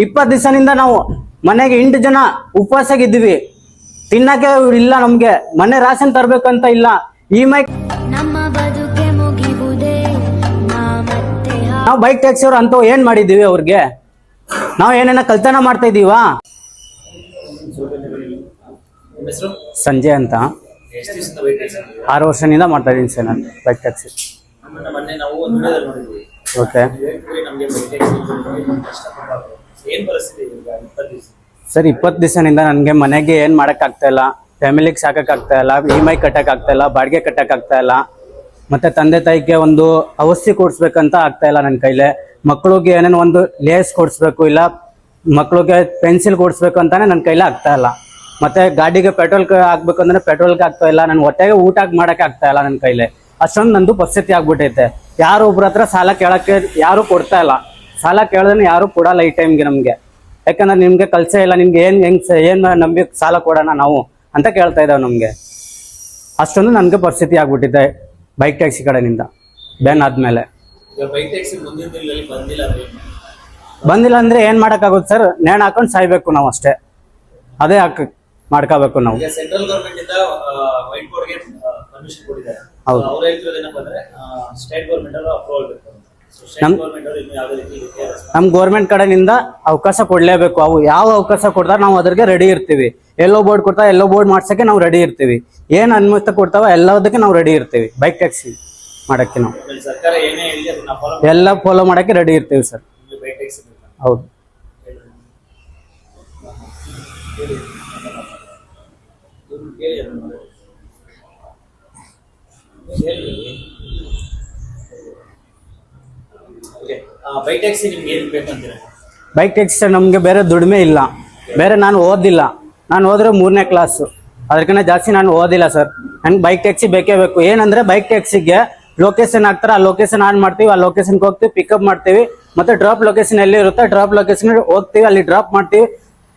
ಇಪ್ಪತ್ತು ದಿವಸದಿಂದ ನಾವು ಮನೆಗೆ ಎಂಟು ಜನ ಉಪವಾಸಾಗಿದ್ದೀವಿ ತಿನ್ನಕ್ಕೆ ಇಲ್ಲ ನಮ್ಗೆ ಮನೆ ರಾಷನ್ ಅಂತ ಇಲ್ಲ. ಈ ಮೈ ನಮ್ಮ ಬದುಕೆ ಮುಗಿವುದೇ ನಾ ಮತ್ತೆ ಹಾ- ನಾವು ಬೈಕ್ ಟ್ಯಾಕ್ಸಿ ಅವ್ರು ಅಂತ ಏನ್ ಮಾಡಿದೀವಿ ಅವ್ರಿಗೆ? ನಾವು ಏನೇನ ಕಲ್ತನ ಮಾಡ್ತಾ ಇದೀವಾ ಸಂಜೆ ಅಂತ. ಆರು ವರ್ಷದಿಂದ ಮಾಡ್ತಾ ಇದೀನಿ ಸರ್ ನಾನು ಬೈಕ್ ಟ್ಯಾಕ್ಸಿ ಓಕೆ ಸರ್, ಇಪ್ಪತ್ತು ದಿವಸನಿಂದ ನನಗೆ ಮನೆಗೆ ಏನು ಆಗ್ತಾ ಇಲ್ಲ. ಫ್ಯಾಮಿಲಿಗೆ ಸಾಕಕ್ ಆಗ್ತಾ ಇಲ್ಲ. ಇ ಎಂ ಐ ಆಗ್ತಾ ಇಲ್ಲ. ಬಾಡಿಗೆ ಕಟ್ಟಕ್ ಆಗ್ತಾ ಇಲ್ಲ. ಮತ್ತೆ ತಂದೆ ತಾಯಿಗೆ ಒಂದು ಔಷಧಿ ಕೊಡಿಸ್ಬೇಕಂತ ಆಗ್ತಾ ಇಲ್ಲ ನನ್ನ ಕೈಲೆ. ಮಕ್ಕಳಿಗೆ ಏನೇನು ಒಂದು ಲೇಸ್ ಕೊಡಿಸ್ಬೇಕು ಇಲ್ಲ. ಮಕ್ಕಳಿಗೆ ಪೆನ್ಸಿಲ್ ಕೊಡಿಸ್ಬೇಕು ಅಂತಾನೆ ನನ್ನ ಕೈಲಿ ಆಗ್ತಾ ಇಲ್ಲ. ಮತ್ತೆ ಗಾಡಿಗೆ ಪೆಟ್ರೋಲ್ ಹಾಕ್ಬೇಕು ಅಂದ್ರೆ ಪೆಟ್ರೋಲ್ಗೆ ಆಗ್ತಾ ಇಲ್ಲ. ನನ್ನ ಹೊಟ್ಟೆಗೆ ಊಟ ಮಾಡಕ್ಕೆ ಆಗ್ತಾ ಇಲ್ಲ ನನ್ನ ಕೈಲಿ. ಅಷ್ಟೊಂದು ನಂದು ಪರಿಸ್ಥಿತಿ ಆಗ್ಬಿಟ್ಟೈತೆ. ಯಾರು ಒಬ್ರ ಹತ್ರ ಸಾಲ ಕೇಳಕ್ಕೆ ಯಾರು ಕೊಡ್ತಾ ಇಲ್ಲ. ಸಾಲ ಕೇಳಿದ್ರೆ ಯಾರು ಕೊಡಲ್ಲ ಈ ಟೈಮ್ಗೆ ನಮಗೆ. ಯಾಕಂದ್ರೆ ನಿಮ್ಗೆ ಕಲ್ಸ ಇಲ್ಲ ನಿಮ್ಗೆ ಏನ್ ಹೆಂಗ್ ಏನ್ ನಂಬಿ ಸಾಲ ಕೊಡೋಣ ನಾವು ಅಂತ ಕೇಳ್ತಾ ಇದಾವೆ ನಮ್ಗೆ. ಅಷ್ಟೊಂದು ನನ್ಗೆ ಪರಿಸ್ಥಿತಿ ಆಗ್ಬಿಟ್ಟಿದೆ ಬೈಕ್ ಟ್ಯಾಕ್ಸಿ ಕಡೆಯಿಂದ ಬ್ಯಾನ್ ಆದ್ಮೇಲೆ. ಬಂದಿಲ್ಲ ಅಂದ್ರೆ ಏನ್ ಮಾಡಕ್ಕಾಗುತ್ತೆ ಸರ್? ನೇಣ ಹಾಕೊಂಡು ಸಾಯ್ಬೇಕು ನಾವು ಅಷ್ಟೇ. ಅದೇ ಹಾಕ ಮಾಡ್ಕೋಬೇಕು ನಾವು. ಸೆಂಟ್ರಲ್ ಗವರ್ಮೆಂಟ್ ಇಂದ ವೈಟ್ ಬೋರ್ಡ್ಗೆ ಪರ್ಮಿಷನ್ ಕೊಟ್ಟಿದ್ದಾರೆ. ಹೌದು. ಅವ್ರು ಹೇಳ್ತಿರೋದು ಏನಪ್ಪ ಅಂದ್ರೆ ಸ್ಟೇಟ್ ಗವರ್ಮೆಂಟ್ ಅವರು ಅಪ್ರೂವಲ್ ಬೇಕು ಸ್ಟೇಟ್ ನಮ್- ನಮ್ ಗೋರ್ಮೆಂಟ್ ಕಡೆಯಿಂದ ಅವಕಾಶ ಕೊಡ್ಲೇಬೇಕು. ಅವು ಯಾವ ಅವಕಾಶ ಕೊಡ್ತಾರೆ ನಾವು ಅದ್ರಿಗೆ ರೆಡಿ ಇರ್ತೀವಿ. ಎಲ್ಲೋ ಬೋರ್ಡ್ ಕೊಡ್ತಾ ಎಲ್ಲೋ ಬೋರ್ಡ್ ಮಾಡ್ಸಕ್ಕೆ ನಾವು ರೆಡಿ ಇರ್ತೀವಿ. ಏನ್ ಅನುಮತಿ ಕೊಡ್ತಾವ ಎಲ್ಲದಕ್ಕೆ ನಾವು ರೆಡಿ ಇರ್ತೀವಿ. ಬೈಕ್ ಟ್ಯಾಕ್ಸಿ ಮಾಡಕ್ಕೆ ನಾವು. ಎಲ್ಲ ಫಾಲೋ ಮಾಡಕ್ಕೆ ರೆಡಿ ಇರ್ತೀವಿ ಸರ್ ಹೌದು ಹೇಳಿ ಅದನ್ನ. ಹೇಳಿ ಓಕೆ ಬೈಕ್ ಟ್ಯಾಕ್ಸಿ ನಿಮ್ಗೆ ಬೈಕ್ ಟ್ಯಾಕ್ಸಿ ನಮಗೆ ಬೇರೆ ದುಡಿಮೆ ಇಲ್ಲ. ಬೇರೆ ನಾನು ಓದಿಲ್ಲ. ನಾನು ಹೋದ್ರೆ ಮೂರನೇ ಕ್ಲಾಸು ಅದಕ್ಕಿಂತ ಜಾಸ್ತಿ ನಾನು ಓದಿಲ್ಲ ಸರ್ ನಂಗೆ ಬೈಕ್ ಟ್ಯಾಕ್ಸಿ ಬೇಕೇ ಬೇಕು. ಏನಂದ್ರೆ ಬೈಕ್ ಟ್ಯಾಕ್ಸಿಗೆ ಲೊಕೇಶನ್ ಹಾಕ್ತಾರೆ. ಆ ಲೊಕೇಶನ್ ಆನ್ ಮಾಡ್ತೀವಿ. ಆ ಲೊಕೇಶನ್ಗೆ ಹೋಗ್ತೀವಿ. ಪಿಕಪ್ ಮಾಡ್ತೀವಿ. ಮತ್ತೆ ಡ್ರಾಪ್ ಲೊಕೇಶನ್ ಎಲ್ಲಿ ಇರುತ್ತೆ ಡ್ರಾಪ್ ಲೊಕೇಶನ್ ಹೋಗ್ತೀವಿ. ಅಲ್ಲಿ ಡ್ರಾಪ್ ಮಾಡ್ತೀವಿ.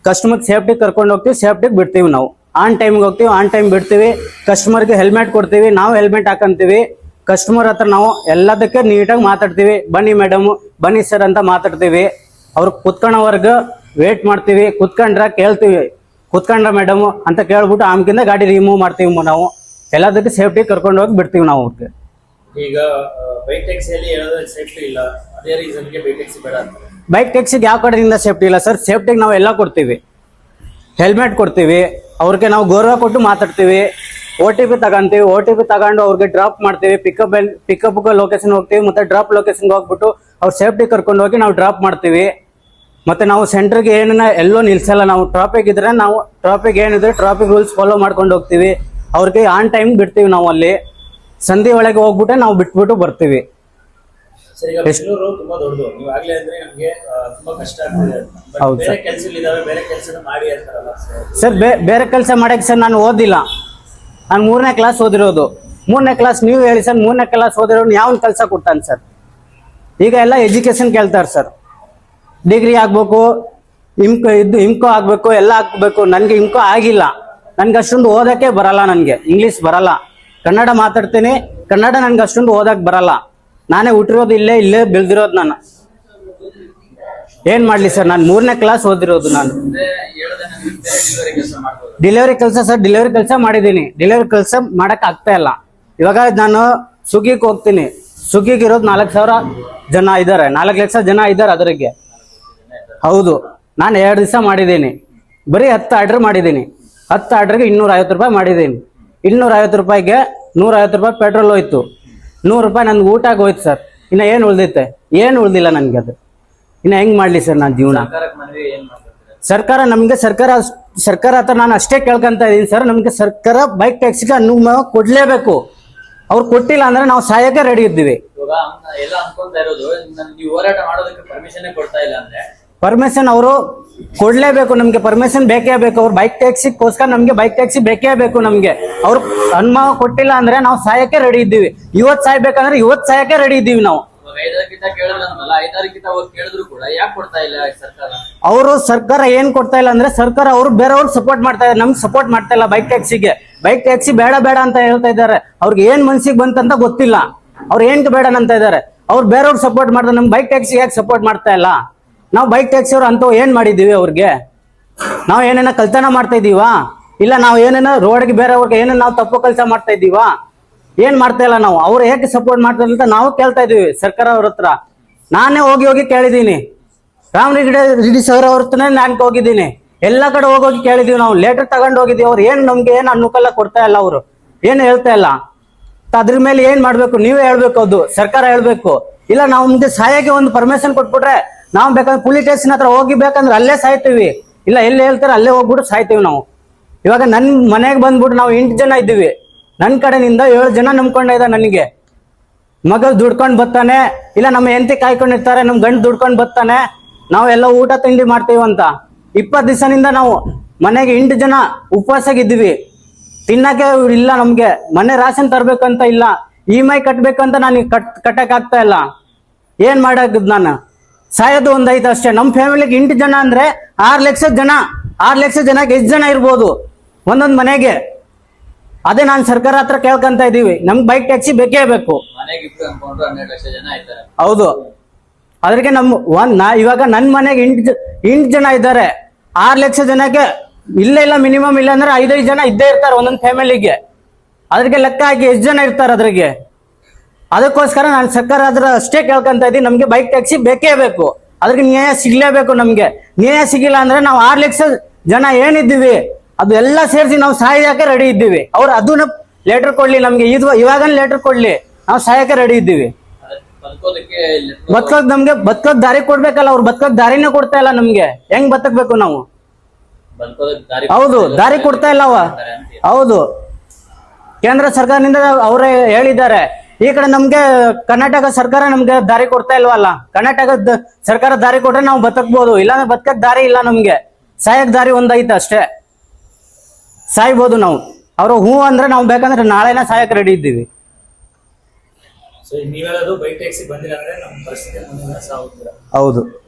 ಕಸ್ಟಮರ್ ಸೇಫ್ಟಿ ಕರ್ಕೊಂಡು ಹೋಗ್ತೀವಿ. ಸೇಫ್ಟಿಗೆ ಬಿಡ್ತೀವಿ ನಾವು. ಆನ್ ಟೈಮ್ಗೆ ಹೋಗ್ತೀವಿ. ಆನ್ ಟೈಮ್ ಬಿಡ್ತೀವಿ. ಕಸ್ಟಮರ್ಗೆ ಹೆಲ್ಮೆಟ್ ಕೊಡ್ತೀವಿ. ನಾವು ಹೆಲ್ಮೆಟ್ ಹಾಕಂತೀವಿ. ಕಸ್ಟಮರ್ ಹತ್ರ ನಾವು ಎಲ್ಲದಕ್ಕೆ ನೀಟಾಗಿ ಮಾತಾಡ್ತೀವಿ. ಬನ್ನಿ ಮೇಡಮ್ ಬನ್ನಿ ಸರ್ ಅಂತ ಮಾತಾಡ್ತೀವಿ. ಅವ್ರು ಕುತ್ಕೊಳ್ಳೋವರ್ಗ ವೇಟ್ ಮಾಡ್ತೀವಿ. ಕುತ್ಕೊಂಡ್ರ ಕೇಳ್ತೀವಿ. ಕುತ್ಕೊಂಡ್ರ ಮೇಡಮ್ ಅಂತ ಕೇಳ್ಬಿಟ್ಟು ಆಮ್ಕಿಂದ ಗಾಡಿ ರಿಮೂವ್ ಮಾಡ್ತೀವಿ ನಾವು. ಎಲ್ಲದಕ್ಕೆ ಸೇಫ್ಟಿ ಕರ್ಕೊಂಡು ಹೋಗಿ ಬಿಡ್ತೀವಿ ನಾವು ಅವ್ರಿಗೆ. ಈಗ ಬೈಕ್ ಟ್ಯಾಕ್ಸಿಯಲ್ಲಿ ಸೇಫ್ಟಿ ಇಲ್ಲ. ಅದೇ ರೀಸನ್ಗೆ ಬೈಕ್ ಟ್ಯಾಕ್ಸಿ ಬೇಡ ಬೈಕ್ ಟ್ಯಾಕ್ಸಿಗೆ ಯಾವ ಕಡೆಯಿಂದ ಸೇಫ್ಟಿ ಇಲ್ಲ ಸರ್ ಸೇಫ್ಟಿಗೆ ನಾವು ಎಲ್ಲ ಕೊಡ್ತೀವಿ. ಹೆಲ್ಮೆಟ್ ಕೊಡ್ತೀವಿ. ಅವ್ರಿಗೆ ನಾವು ಗೌರವ ಕೊಟ್ಟು ಮಾತಾಡ್ತೀವಿ. ಓ ಟಿ ಪಿ ತಗೊಂತೀವಿ ಓ ಟಿ ಪಿ ತಗೊಂಡು ಅವ್ರಿಗೆ ಡ್ರಾಪ್ ಮಾಡ್ತೀವಿ ಪಿಕಪ್ ಪಿಕಪ್ ಲೊಕೇಶನ್ ಹೋಗ್ತೀವಿ ಮತ್ತೆ ಡ್ರಾಪ್ ಲೊಕೇಶನ್ ಹೋಗ್ಬಿಟ್ಟು ಅವ್ರ ಸೇಫ್ಟಿ ಕರ್ಕೊಂಡು ಹೋಗಿ ನಾವು ಡ್ರಾಪ್ ಮಾಡ್ತೀವಿ. ಮತ್ತೆ ನಾವು ಸೆಂಟರ್ಗೆ ಏನನ್ನ ಎಲ್ಲೋ ನಿಲ್ಸಲ್ಲ ನಾವು ಟ್ರಾಫಿಕ್ ಇದ್ರೆ ನಾವು ಟ್ರಾಫಿಕ್ ಏನಿದ್ರೆ ಟ್ರಾಫಿಕ್ ರೂಲ್ಸ್ ಫಾಲೋ ಮಾಡ್ಕೊಂಡು ಹೋಗ್ತೀವಿ. ಅವ್ರಿಗೆ ಆನ್ ಟೈಮ್ ಬಿಡ್ತೀವಿ ನಾವು ಅಲ್ಲಿ. ಸಂಧಿ ಒಳಗೆ ಹೋಗ್ಬಿಟ್ಟೆ ನಾವು ಬಿಟ್ಬಿಟ್ಟು ಬರ್ತೀವಿ. ಸರ್ ಈಗ ಬೆಂಗಳೂರು ತುಂಬಾ ದೊಡ್ಡದು. ನೀವು ಆಗ್ಲೇ ಅಂದ್ರೆ ನಮ್ಗೆ ತುಂಬಾ ಕಷ್ಟ ಆಗ್ತಿದೆ. ಅಂತ. ಹೌದು ಬೇರೆ ಮಾಡಿ ಅಂತಾರಲ್ಲ. ಸರ್ ಸರ್ ಬೇ ಬೇರೆ ಕೆಲಸ ಮಾಡಕ್ಕೆ ಸರ್ ನಾನು ಓದಿಲ್ಲ. ನಾನು ಮೂರನೇ ಕ್ಲಾಸ್ ಓದಿರೋದು. ಮೂರನೇ ಕ್ಲಾಸ್ ನೀವು ಹೇಳಿ ಸರ್, ಮೂರನೇ ಕ್ಲಾಸ್ ಓದಿರೋನು ಯಾವನ್ ಕೆಲಸ ಕೊಡ್ತಾನೆ ಸರ್? ಈಗ ಎಲ್ಲ ಎಜುಕೇಶನ್ ಕೇಳ್ತಾರೆ ಸರ್. ಡಿಗ್ರಿ ಆಗ್ಬೇಕು ಇಮ್ಕೋ ಇದ್ದು ಇಮ್ಕೋ ಆಗ್ಬೇಕು, ಎಲ್ಲ ಆಗ್ಬೇಕು. ನನಗೆ ಇಮ್ಕೋ ಆಗಿಲ್ಲ. ನನ್ಗೆ ಅಷ್ಟೊಂದು ಓದಕ್ಕೆ ಬರಲ್ಲ ನನಗೆ. ಇಂಗ್ಲೀಷ್ ಬರಲ್ಲ. ಕನ್ನಡ ಮಾತಾಡ್ತೀನಿ. ಕನ್ನಡ ನನ್ಗೆ ಅಷ್ಟೊಂದು ಓದಕ್ ಬರಲ್ಲ. ನಾನೇ ಹುಟ್ಟಿರೋದು ಇಲ್ಲೇ ಇಲ್ಲೇ ಬೆಳೆದಿರೋದು ನಾನು. ಏನ್ ಮಾಡ್ಲಿ ಸರ್? ನಾನು ಮೂರನೇ ಕ್ಲಾಸ್ ಓದಿರೋದು ನಾನು. ಡೆಲಿವರಿ ಕೆಲಸ ಸರ್ ಡೆಲಿವರಿ ಕೆಲಸ ಮಾಡಿದ್ದೀನಿ. ಡೆಲಿವರಿ ಕೆಲಸ ಮಾಡಕ್ ಆಗ್ತಾ ಇಲ್ಲ. ಇವಾಗ ನಾನು ಸುಗ್ಗಿಗೆ ಹೋಗ್ತೀನಿ. ಸುಗ್ಗಿಗೆ ಇರೋದು ನಾಲ್ಕು ಸಾವಿರ ಜನ ಇದ್ದಾರೆ ನಾಲ್ಕು ಲಕ್ಷ ಜನ ಇದ್ದಾರೆ ಅದರಿಗೆ. ಹೌದು. ನಾನು ಎರಡು ದಿವಸ ಮಾಡಿದ್ದೀನಿ. ಬರೀ ಹತ್ತು ಆರ್ಡ್ರ್ ಮಾಡಿದ್ದೀನಿ. ಹತ್ತು ಆರ್ಡ್ರಿಗೆ ಇನ್ನೂರ ಐವತ್ತು ರೂಪಾಯಿ ಮಾಡಿದ್ದೀನಿ. ಇನ್ನೂರ ಐವತ್ತು ರೂಪಾಯಿಗೆ ನೂರ ಐವತ್ತು ರೂಪಾಯಿ ಪೆಟ್ರೋಲ್ ಹೋಯ್ತು. ನೂರು ರೂಪಾಯಿ ನನ್ಗೆ ಊಟಕ್ಕೆ ಹೋಯ್ತು ಸರ್. ಇನ್ನು ಏನು ಉಳ್ದೈತೆ ಏನು ಉಳ್ದಿಲ್ಲ ನನಗೆ ಅದು. ಇನ್ನು ಹೆಂಗೆ ಮಾಡಲಿ ಸರ್ ನಾನು ಜೀವನ? ಸರ್ಕಾರ ನಮಗೆ ಸರ್ಕಾರ ಸರ್ಕಾರ ಹತ್ರ ನಾನು ಅಷ್ಟೇ ಕೇಳ್ಕೊಂತ ಇದ್ದೀನಿ ಸರ್. ನಮಗೆ ಸರ್ಕಾರ ಬೈಕ್ ಟ್ಯಾಕ್ಸಿಗೆ ಅನುಮತಿ ಕೊಡ್ಲೇಬೇಕು. ಅವ್ರು ಕೊಟ್ಟಿಲ್ಲ ಅಂದ್ರೆ ನಾವು ಸಹಾಯಕ್ಕೆ ರೆಡಿ ಇದ್ದೀವಿ. ಇವಾಗ ಎಲ್ಲ ಅನ್ಕೊಂತಾ ಇರೋದು ನನ್- ನೀವು ಹೋರಾಟ ಮಾಡೋದಕ್ಕೆ ಪರ್ಮಿಷನ್ ಕೊಡ್ತಾ ಇಲ್ಲ ಅಂದ್ರೆ? ಪರ್ಮಿಷನ್ ಅವರು ಕೊಡ್ಲೇಬೇಕು ನಮ್ಗೆ ಪರ್ಮಿಷನ್ ಬೇಕೇ ಬೇಕು. ಅವ್ರು ಬೈಕ್ ಟ್ಯಾಕ್ಸಿಗೋಸ್ಕರ ನಮ್ಗೆ ಬೈಕ್ ಟ್ಯಾಕ್ಸಿ ಬೇಕೇ ಬೇಕು ನಮ್ಗೆ. ಅವ್ರು ಅನುಮತಿ ಕೊಟ್ಟಿಲ್ಲ ಅಂದ್ರೆ ನಾವು ಸಹಾಯಕ್ಕೆ ರೆಡಿ ಇದ್ದೀವಿ. ಇವತ್ತು ಸಾಯ್ಬೇಕಂದ್ರೆ ಇವತ್ತು ಸಹಾಯಕ್ಕೆ ರೆಡಿ ಇದ್ದೀವಿ ನಾವು. ಅವ್ರು ಸರ್ಕಾರ? ಏನ್ ಕೊಡ್ತಾ ಇಲ್ಲ ಅಂದ್ರೆ ಸರ್ಕಾರ ಅವರು ಬೇರೆಯವ್ರು ಸಪೋರ್ಟ್ ಮಾಡ್ತಾ ಇದ್ದಾರೆ, ನಮ್ಗೆ ಸಪೋರ್ಟ್ ಮಾಡ್ತಾ ಇಲ್ಲ ಬೈಕ್ ಟ್ಯಾಕ್ಸಿಗೆ ಬೈಕ್ ಟ್ಯಾಕ್ಸಿ ಬೇಡ ಬೇಡ ಅಂತ ಹೇಳ್ತಾ ಇದ್ದಾರೆ. ಅವ್ರಿಗೆ ಏನ್ ಮನ್ಸಿಗೆ ಬಂತಂತ ಗೊತ್ತಿಲ್ಲ. ಅವ್ರು ಏನ್ ಬೇಡ ಅಂತ ಇದ್ದಾರೆ. ಅವ್ರು ಬೇರೆಯವ್ರು ಸಪೋರ್ಟ್ ಮಾಡ್ತಾರೆ ನಮ್ಗೆ ಬೈಕ್ ಟ್ಯಾಕ್ಸಿ ಯಾಕೆ ಸಪೋರ್ಟ್ ಮಾಡ್ತಾ ಇಲ್ಲ? ನಾವು ಬೈಕ್ ಟ್ಯಾಕ್ಸಿ ಅವ್ರು ಅಂತ ಏನ್ ಮಾಡಿದೀವಿ ಅವ್ರಿಗೆ? ನಾವು ಏನೇನ ಕಲ್ತನ ಮಾಡ್ತಾ ಇದೀವಾ? ಇಲ್ಲ ನಾವು ಏನೇನ ರೋಡ್ಗೆ ಬೇರೆಯವ್ರಿಗೆ ಏನೇನು ನಾವು ತಪ್ಪು ಕೆಲಸ ಮಾಡ್ತಾ ಇದೀವಾ? ಏನ್ ಮಾಡ್ತಾ ಇಲ್ಲ ನಾವು? ಅವ್ರು ಹೇಗೆ ಸಪೋರ್ಟ್ ಮಾಡ್ತಾರೆ ಅಂತ ನಾವು ಕೇಳ್ತಾ ಇದೀವಿ ಸರ್ಕಾರ ಅವ್ರ ಹತ್ರ. ನಾನೇ ಹೋಗಿ ಹೋಗಿ ಕೇಳಿದೀನಿ ರಾಮ್ ರೆಡ್ಡಿ ರೆಡ್ಡಿ ಸರ್ ಅವ್ರ ಹತ್ರನೇ ನಾನು ಹೋಗಿದ್ದೀನಿ. ಎಲ್ಲ ಕಡೆ ಹೋಗೋಗಿ ಕೇಳಿದೀವಿ ನಾವು. ಲೆಟರ್ ತಗೊಂಡು ಹೋಗಿದ್ದೀವಿ. ಅವ್ರು ಏನು ನಮ್ಗೆ ಏನು ಅನುಕೂಲ ಕೊಡ್ತಾ ಇಲ್ಲ ಅವರು. ಏನು ಹೇಳ್ತಾ ಇಲ್ಲ. ಅದ್ರ ಮೇಲೆ ಏನ್ ಮಾಡ್ಬೇಕು? ನೀವೇ ಹೇಳ್ಬೇಕು ಅದು. ಸರ್ಕಾರ ಹೇಳ್ಬೇಕು. ಇಲ್ಲ, ನಾವು ಮುಂದೆ ಸಹಾಯಕ್ಕೆ ಒಂದು ಪರ್ಮಿಷನ್ ಕೊಟ್ಬಿಟ್ರೆ ನಾವು ಬೇಕಾದ್ರೆ ಪೊಲೀಸ್ ಸ್ಟೇಷನ್ ಹತ್ರ ಹೋಗಿ ಬೇಕಂದ್ರೆ ಅಲ್ಲೇ ಸಾಯ್ತೀವಿ. ಇಲ್ಲ, ಎಲ್ಲಿ ಹೇಳ್ತಾರೆ ಅಲ್ಲೇ ಹೋಗ್ಬಿಟ್ಟು ಸಾಯ್ತೀವಿ ನಾವು. ಇವಾಗ ನನ್ನ ಮನೆಗೆ ಬಂದ್ಬಿಟ್ಟು ನಾವು ಎಂಟು ಜನ ಇದ್ದೀವಿ. ನನ್ನ ಕಡೆನಿಂದ ಏಳು ಜನ ನಂಬ್ಕೊಂಡಿದೆ ನನಗೆ. ಮಗ ದುಡ್ಕೊಂಡು ಬರ್ತಾನೆ, ಇಲ್ಲ ನಮ್ಮ ಹೆಂಡತಿ ಕಾಯ್ಕೊಂಡಿರ್ತಾರೆ ನಮ್ಮ ಗಂಡು ದುಡ್ಕೊಂಡು ಬರ್ತಾನೆ ನಾವೆಲ್ಲ ಊಟ ತಿಂಡಿ ಅಂತ. ಇಪ್ಪತ್ತು ದಿವಸದಿಂದ ನಾವು ಮನೆಗೆ ಎಂಟು ಜನ ಉಪವಾಸಾಗಿದ್ದೀವಿ ತಿನ್ನಕ್ಕೆ ಇಲ್ಲ ನಮಗೆ, ಮನೆ ರಾಶನ್ ತರ್ಬೇಕಂತ ಇಲ್ಲ, ಇ ಎಂ ಐ ಕಟ್ಬೇಕಂತ ನನಗೆ ಕಟ್ ಕಟ್ಟಕ್ ಆಗ್ತಾ ಇಲ್ಲ. ಏನು ಮಾಡಕ್ ನಾನು? ಸಾಯೋದು ಒಂದೈತೆ ಅಷ್ಟೇ. ನಮ್ಮ ಫ್ಯಾಮಿಲಿಗೆ ಎಂಟು ಜನ ಅಂದ್ರೆ ಆರು ಲಕ್ಷ ಜನ, ಆರು ಲಕ್ಷ ಜನಕ್ಕೆ ಎಷ್ಟು ಜನ ಇರ್ಬೋದು ಒಂದೊಂದು ಮನೆಗೆ? ಅದೇ ನಾನು ಸರ್ಕಾರ ಹತ್ರ ಕೇಳ್ಕೊಂತ ಇದೀವಿ. ನಮ್ಗೆ ಬೈಕ್ ಟ್ಯಾಕ್ಸಿ ಬೇಕೇ ಬೇಕು. ಮನೆಗೆ ಇಬ್ರು ಅನ್ಕೊಂಡ್ರು ಹನ್ನೆರಡು ಲಕ್ಷ ಜನ ಆಯ್ತಾರೆ ಹೌದು. ಅದಕ್ಕೆ ನಮ್ ಒಂದ್ ನಾ ಇವಾಗ ನನ್ನ ಮನೆಗೆ ಎಂಟು ಎಂಟು ಜನ ಇದ್ದಾರೆ. ಆರ್ ಲಕ್ಷ ಜನಕ್ಕೆ ಇಲ್ಲ ಇಲ್ಲ ಮಿನಿಮಮ್ ಇಲ್ಲ ಅಂದ್ರೆ ಐದೈದು ಜನ ಇದ್ದೇ ಇರ್ತಾರೆ ಒಂದೊಂದು ಫ್ಯಾಮಿಲಿಗೆ ಅದ್ರಿಗೆ ಲೆಕ್ಕ ಹಾಕಿ ಎಷ್ಟು ಜನ ಇರ್ತಾರೆ ಅದ್ರಿಗೆ? ಅದಕ್ಕೋಸ್ಕರ ನಾನು ಸರ್ಕಾರ ಹತ್ರ ಅಷ್ಟೇ ಕೇಳ್ಕೊಂತ ಇದ್ದೀನಿ ನಮ್ಗೆ ಬೈಕ್ ಟ್ಯಾಕ್ಸಿ ಬೇಕೇ ಬೇಕು. ಅದಕ್ಕೆ ನ್ಯಾಯ ಸಿಗ್ಲೇಬೇಕು ನಮ್ಗೆ. ನ್ಯಾಯ ಸಿಗಿಲ್ಲ ಅಂದ್ರೆ ನಾವು ಆರ್ ಲಕ್ಷ ಜನ ಏನಿದ್ದೀವಿ? ಅದು ಎಲ್ಲ ಸೇರಿಸಿ ನಾವು ಸಹಾಯಕ್ಕೆ ರೆಡಿ ಇದ್ದೀವಿ. ಅವ್ರು ಅದನ್ನ ಲೆಟರ್ ಕೊಡ್ಲಿ ನಮ್ಗೆ. ಇದು ಇವಾಗ ಲೆಟರ್ ಕೊಡ್ಲಿ. ನಾವು ಸಹಾಯಕ್ಕೆ ರೆಡಿ ಇದ್ದೀವಿ. ಬದುಕೋದ್ ನಮ್ಗೆ ಬದುಕೋದ್ ದಾರಿ ಕೊಡ್ಬೇಕಲ್ಲ ಅವ್ರು. ಬದುಕೋದ್ ದಾರಿನೇ ಕೊಡ್ತಾ ಇಲ್ಲ ನಮ್ಗೆ. ಹೆಂಗ್ ಬದುಕಬೇಕು ನಾವು? ಹೌದು, ದಾರಿ ಕೊಡ್ತಾ ಇಲ್ಲ ಅವ. ಹೌದು. ಕೇಂದ್ರ ಸರ್ಕಾರದಿಂದ ಅವರೇ ಹೇಳಿದ್ದಾರೆ. ಈ ಕಡೆ ನಮ್ಗೆ ಕರ್ನಾಟಕ ಸರ್ಕಾರ ನಮ್ಗೆ ದಾರಿ ಕೊಡ್ತಾ ಇಲ್ವಲ್ಲ? ಕರ್ನಾಟಕ ಸರ್ಕಾರ ದಾರಿ ಕೊಟ್ರೆ ನಾವು ಬದುಕ್ಬೋದು. ಇಲ್ಲಾಂದ್ರೆ ಬದುಕಕ್ ದಾರಿ ಇಲ್ಲ ನಮ್ಗೆ. ಸಹಾಯಕ್ ದಾರಿ ಒಂದೈತೆ ಅಷ್ಟೇ. ಸಾಯ್ಬೋದು ನಾವು. ಅವರು ಹೂ ಅಂದ್ರೆ ನಾವು ಬೇಕಂದ್ರೆ ನಾಳೆನ ಸಾಯಕ್ ರೆಡಿ ಇದ್ದೀವಿ. ಹೌದು.